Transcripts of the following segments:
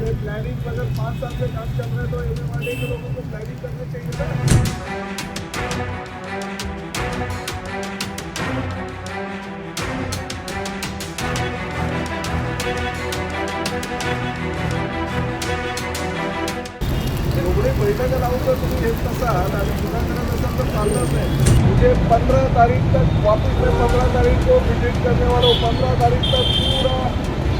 Planning अगर पाँच साल से काम चल रहा है तो एम एम के लोगों को प्लानिंग करना चाहिए नाही मुझे पंद्रह तारीख तक वापस में पंद्रह तारीख को विज़िट करने वाला पंद्रह तारीख तक पूरा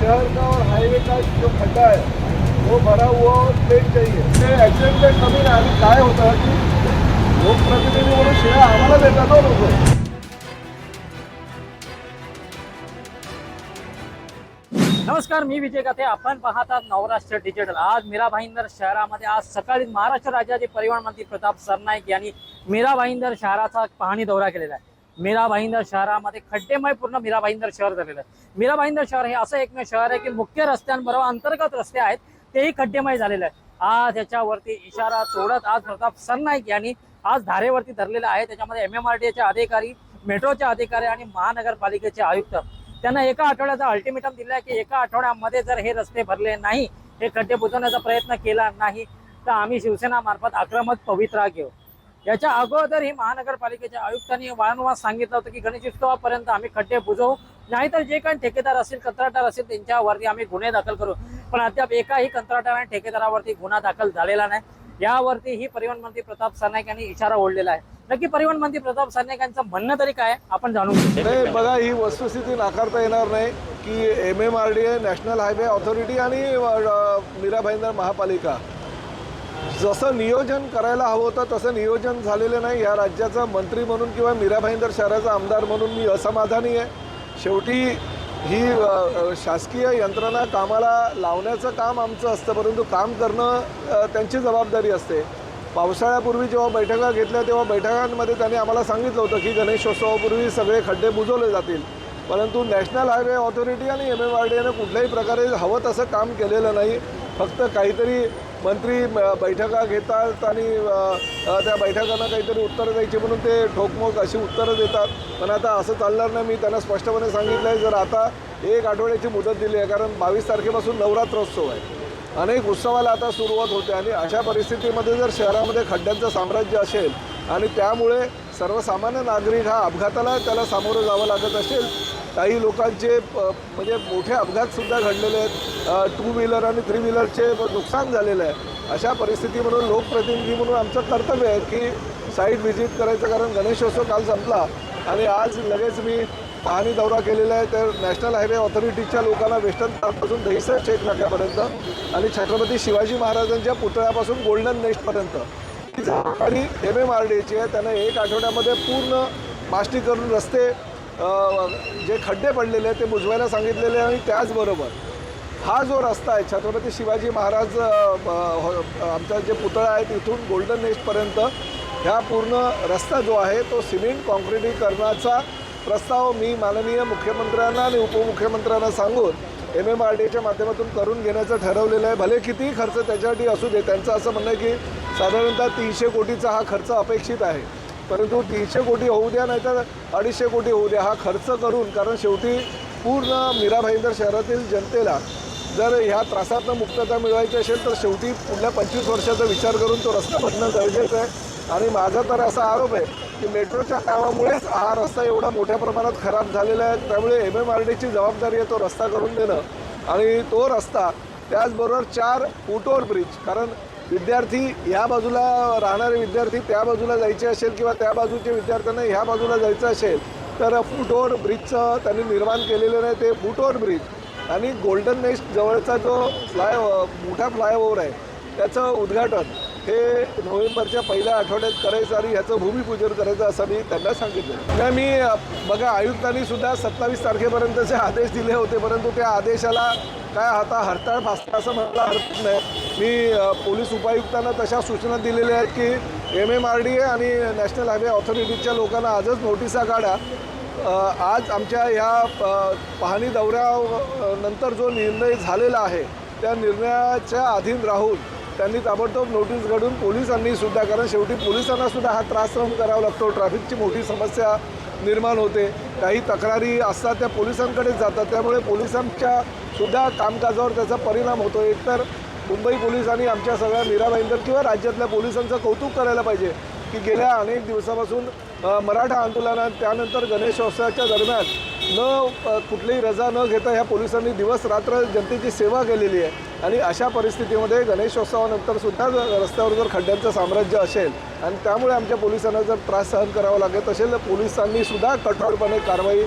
शहर का और हाईवे का जो खड्डा है हो, वो भरा हुआ और चाहिए. ते ॲक्सिडेंट प्लेट कमी नाही. आणि काय होतं की लोकप्रतिनिधी म्हणून शिळा आम्हाला देतात हो लोक. नमस्कार मी विजय गाथे. आपण पाहतात नवराष्ट्र डिजिटल आज मीरा भाईंदर शहरामध्ये आज सकाळी महाराष्ट्र राज्याचे परिवहन मंत्री प्रताप सरनाईक यांनी मीरा भाईंदर शहराचा पाहणी दौरा केलेला आहे. मीरा भाईंदर शहरामध्ये खड्डेमय पूर्ण मीरा भाईंदर शहर झालेलं आहे. मीरा भाईंदर शहर हे असं एकमेव शहर आहे की मुख्य रस्त्यांबरोबर अंतर्गत रस्ते आहेत. तेही खड्डेमय झालेलं आहे. आज याच्यावरती इशारा सोडत आज प्रताप सरनाईक यांनी आज धारेवरती धरलेला आहे. त्याच्यामध्ये एम एम आर डी अधिकारी मेट्रोचे अधिकारी आणि महानगरपालिकेचे आयुक्त. त्यांना एका आठवड्याचा अल्टिमेटम दिला आहे की एका आठवड्यामध्ये जर हे रस्ते भरले नाही हे खड्डे बुजवण्याचा प्रयत्न केला नाही तर आम्ही शिवसेना मार्फत आक्रमक पवित्रा घेऊ. याच्या अगोदर ही महानगरपालिकेच्या आयुक्तांनी वारंवार सांगितलं होतं की गणेशोत्सवापर्यंत आम्ही खड्डे बुजवू. नाहीतर जे काही ठेकेदार असतील कंत्राटदार असतील त्यांच्यावरती आम्ही गुन्हे दाखल करू. पण अद्याप एकाही कंत्राटदार आणि ठेकेदारावरती गुन्हा दाखल झालेला नाही. यावरती ही परिवहन मंत्री प्रताप सरनाईक यांनी इशारा ओढलेला आहे. नक्की परिवहन मंत्री प्रताप सरनाईक यांचं म्हणणं तरी काय आपण जाणून घेऊ. बघा ही वस्तुस्थिती नाकारता येणार नाही की M M R D A national highway authority आणि मीरा भाईंदर महापालिका. जसं नियोजन करायला हवं होतं तसं नियोजन झालेलं नाही. या राज्याचा मंत्री म्हणून किंवा मीरा भाईंदर शहराचा आमदार म्हणून मी असमाधानी आहे. शेवटी ही शासकीय यंत्रणा कामाला लावण्याचं काम आमचं असतं परंतु काम करणं त्यांची जबाबदारी असते. पावसाळ्यापूर्वी जेव्हा बैठका घेतल्या तेव्हा बैठकांमध्ये त्यांनी आम्हाला सांगितलं होतं की गणेशोत्सवापूर्वी सगळे खड्डे बुजवले जातील. परंतु नॅशनल हायवे ऑथॉरिटी आणि एम एम आर डी कुठल्याही प्रकारे हवं तसं काम केलेलं नाही. फक्त काहीतरी मंत्री बैठका घेतात आणि त्या बैठकांना काहीतरी उत्तरं द्यायची म्हणून ते ठोकमोक अशी उत्तरं देतात. पण आता असं चालणार नाही मी त्यांना स्पष्टपणे सांगितलं आहे जर आता एक आठवड्याची मुदत दिली आहे कारण बावीस तारखेपासून नवरात्रोत्सव आहे. अनेक उत्सवाला आता सुरुवात होते आणि अशा परिस्थितीमध्ये जर शहरामध्ये खड्ड्यांचं साम्राज्य असेल आणि त्यामुळे सर्वसामान्य नागरिक हा अपघाताला त्याला सामोरं जावं लागत असेल काही लोकांचे प- म्हणजे मोठे अपघातसुद्धा घडलेले आहेत. टू व्हीलर आणि थ्री व्हीलरचे नुकसान झालेलं आहे. अशा परिस्थिती म्हणून लोकप्रतिनिधी म्हणून आमचं कर्तव्य आहे की साईट व्हिजिट करायचं कारण गणेशोत्सव काल संपला आणि आज लगेच मी पाहणी दौरा केलेला आहे. तर नॅशनल हायवे ऑथॉरिटीच्या लोकांना वेस्टर्न पार्कपासून दहिसर चेक नाक्यापर्यंत आणि छत्रपती शिवाजी महाराजांच्या पुतळ्यापासून गोल्डन नेस्टपर्यंत ही जबाबदारी एम एम आर डीची आहे. त्यांना एक आठवड्यामध्ये पूर्ण मास्टी करून रस्ते जे खड्डे पडलेले आहेत ते बुजवायला सांगितलेले आहे आणि त्याचबरोबर हा जो रस्ता आहे छत्रपती शिवाजी महाराज हो, आमचा जे पुतळा आहे तिथून गोल्डन नेस्टपर्यंत ह्या पूर्ण रस्ता जो आहे तो सिमेंट कॉन्क्रिटीकरणाचा प्रस्ताव मी माननीय मुख्यमंत्र्यांना आणि उपमुख्यमंत्र्यांना सांगून एम एम आर डीच्या माध्यमातून करून घेण्याचं ठरवलेलं आहे. भले कितीही खर्च त्याच्यासाठी असू दे त्यांचं असं म्हणणं आहे की साधारणतः तीनशे कोटीचा हा खर्च अपेक्षित आहे. परंतु तीनशे कोटी होऊ द्या नाही तर अडीचशे कोटी होऊ द्या. हा खर्च करून कारण शेवटी पूर्ण मीरा भाईंदर शहरातील जनतेला जर ह्या त्रासातनं मुक्तता मिळवायची असेल तर शेवटी पुढल्या पंचवीस वर्षाचा विचार करून तो रस्ता बनणं गरजेचं आहे. आणि माझा तर असा आरोप आहे की मेट्रोच्या कामामुळेच हा रस्ता एवढा मोठ्या प्रमाणात खराब झालेला आहे. त्यामुळे एम एम आर डीची जबाबदारी आहे तो रस्ता करून देणं. आणि तो रस्ता त्याचबरोबर चार फुटओव्हर ब्रिज कारण विद्यार्थी ह्या बाजूला राहणारे विद्यार्थी त्या बाजूला जायचे असेल किंवा त्या बाजूचे विद्यार्थ्यांना ह्या बाजूला जायचं असेल तर फुटओव्हर ब्रिजचं त्यांनी निर्माण केलेलं नाही ते फुटओव्हर ब्रिज. आणि गोल्डन नेस्ट जवळचा जो फ्लाय मोठा फ्लायओव्हर आहे त्याचं उद्घाटन. हे नोव्हेंबरच्या पहिल्या आठवड्यात करायचं आणि ह्याचं भूमिपूजन करायचं असं मी त्यांना सांगितलं. नाही मी बघा आयुक्तांनी सुद्धा सत्तावीस तारखेपर्यंतचे आदेश दिले होते परंतु त्या आदेशाला काय आता हरताळ फासता असं म्हटलं हरकत नाही. मी पोलीस उपायुक्तांना तशा सूचना दिलेल्या आहेत की M M R D A आणि नॅशनल हायवे ऑथॉरिटीच्या लोकांना आजच नोटिसा काढा आज आमच्या ह्या पाहणी दौऱ्या नंतर जो निर्णय झालेला आहे त्या निर्णयाच्या अधीन राहून त्यांनी ताबडतोब नोटीस घडून पोलिसांनी सुद्धा कारण शेवटी पोलिसांना सुद्धा हा त्रास सहन करावा लागतो. ट्रॅफिकची मोठी समस्या निर्माण होते. काही तक्रारी असतात त्या पोलिसांकडेच जातात. त्यामुळे पोलिसांच्या सुद्धा कामकाजावर त्याचा परिणाम होतो एकतर मुंबई पोलिसांनी आमच्या सगळ्या मीरा भाईंदर किंवा राज्यातल्या पोलिसांचं कौतुक करायला पाहिजे की गेल्या अनेक दिवसापासून मराठा आंदोलनात त्यानंतर गणेशोत्सवाच्या दरम्यान न कुठलीही रजा न घेता ह्या पोलिसांनी दिवस रात्र जनतेची सेवा केलेली आहे. आणि अशा परिस्थितीमध्ये गणेशोत्सवानंतर सुद्धा रस्त्यावर जर खड्ड्यांचं साम्राज्य असेल आणि त्यामुळे आमच्या पोलिसांना जर त्रास सहन करावा लागत असेल तर पोलिसांनी सुद्धा कठोरपणे कारवाई